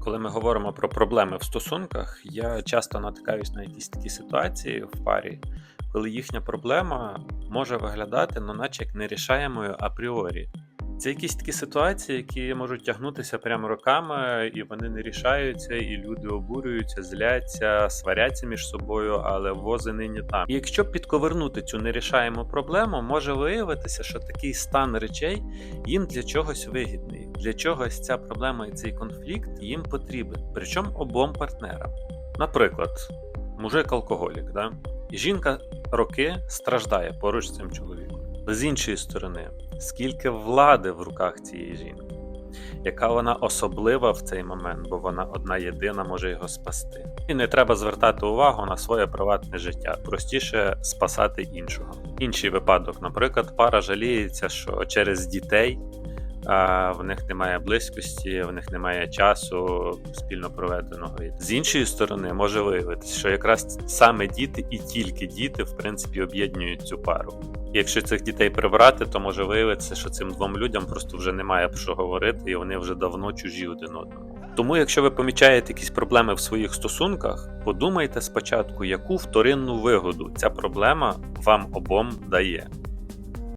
Коли ми говоримо про проблеми в стосунках, я часто натикаюсь на якісь такі ситуації в парі, коли їхня проблема може виглядати, ну, наче як нерішаємою апріорі. Це якісь такі ситуації, які можуть тягнутися прямо роками, і вони не рішаються, і люди обурюються, зляться, сваряться між собою, але вози нині там. І якщо підковернути цю нерішаємо проблему, може виявитися, що такий стан речей їм для чогось вигідний, для чогось ця проблема і цей конфлікт їм потрібен, причому обом партнерам. Наприклад, мужик алкоголік, да? і жінка роки страждає поруч з цим чоловіком. Але з іншої сторони, скільки влади в руках цієї жінки, яка вона особлива в цей момент, бо вона одна єдина може його спасти. І не треба звертати увагу на своє приватне життя, простіше спасати іншого. Інший випадок, наприклад, пара жаліється, що через дітей в них немає близькості, в них немає часу спільно проведеного. З іншої сторони, може виявитися, що якраз саме діти і тільки діти, в принципі, об'єднують цю пару. Якщо цих дітей прибрати, то може виявитися, що цим двом людям просто вже немає про що говорити, і вони вже давно чужі один одному. Тому, якщо ви помічаєте якісь проблеми в своїх стосунках, подумайте спочатку, яку вторинну вигоду ця проблема вам обом дає.